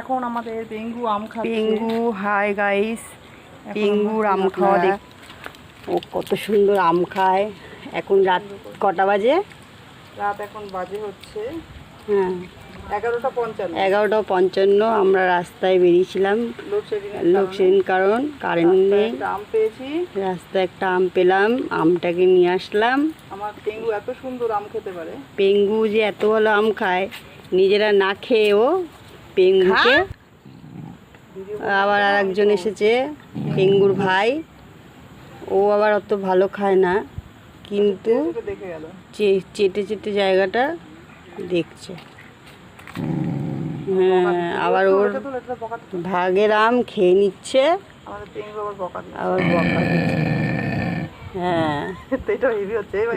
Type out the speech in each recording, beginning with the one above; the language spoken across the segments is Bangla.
এখন আমাদের পেঙ্গু আম খাচ্ছে। পেঙ্গু হাই গাইস পেঙ্গুর আম খাওয়া দেখ ও কত সুন্দর আম খায়। এখন রাত কটা বাজে? রাত এখন বাজে হচ্ছে হ্যাঁ। এগারোটা পঞ্চান্ন। এগারোটা পঞ্চান্ন আমরা রাস্তায় বেরিয়েছিলাম। লোকসেন কারণ। কারেন্ট নেই। আম পেয়েছি। রাস্তায় একটা আম পেলাম আমটাকে নিয়ে আসলাম। আমার পেঙ্গু এত সুন্দর আম খেতে পারে। পেঙ্গু যে এত ভালো আম খায় নিজেরা না খেয়েও পেঙ্গুকে আবার আর একজন এসেছে পেঙ্গুর ভাই। ও আবার অত ভালো খায় না কিন্তু চেটে চেটে জায়গাটা দেখছে। হ্যাঁ আবার ওর। ভাগের আম খেয়ে নিচ্ছে। আবার বকা হ্যাঁ।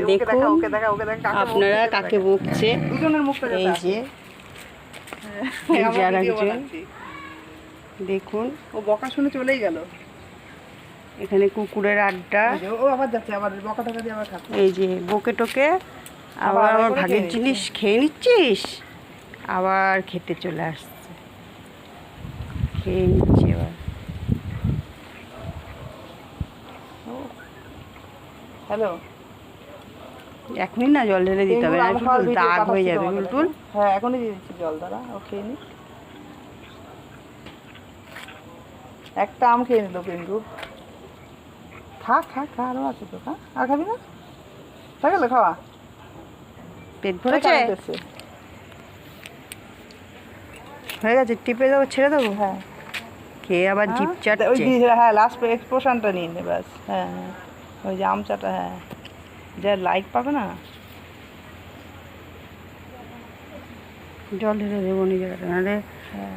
দেখুন, আপনারা কাকে বকছে? এই যে এই যে আর একজন দেখুন। ও বকা শুনে চলেই গেল। এখানে কুকুরের আড্ডা। ও আবার যাচ্ছে আবার বকা টাকা দিয়ে আবার খাচ্ছে। এই যে বকে টোকে। আবার আবার আমার ভাগের জিনিস খেয়ে নিচ্ছিস? আবার খেতে চলে আসছে। খেয়ে নিচ্ছে এবার। হ্যালো? এক মিনিট না জল ঢেলে দিতে হবে। দাগ হয়ে যাবে কাছে। হ্যাঁ এখনই দিয়ে দিচ্ছি জল দ্বারা ও খেয়ে নি একটা আম খেয়ে নিল পেঙ্গু খা খা খা আরও আছে তো খা আর খাবি না? হয়ে গেল খাওয়া? পেট ভরেছে? হয়ে গেছে টিপে দেবো ছেড়ে দেবো? হ্যাঁ। খেয়ে আবার জিপ হ্যাঁ? ওই হ্যাঁ লাস্ট এক্সপ্রেশনটা নিয়ে নে ব্যাস হ্যাঁ হ্যাঁ। ওই যে আম চাটা হ্যাঁ। যা লাইক পাবে না? জল ঢেলে দেবো নিজের না হ্যাঁ।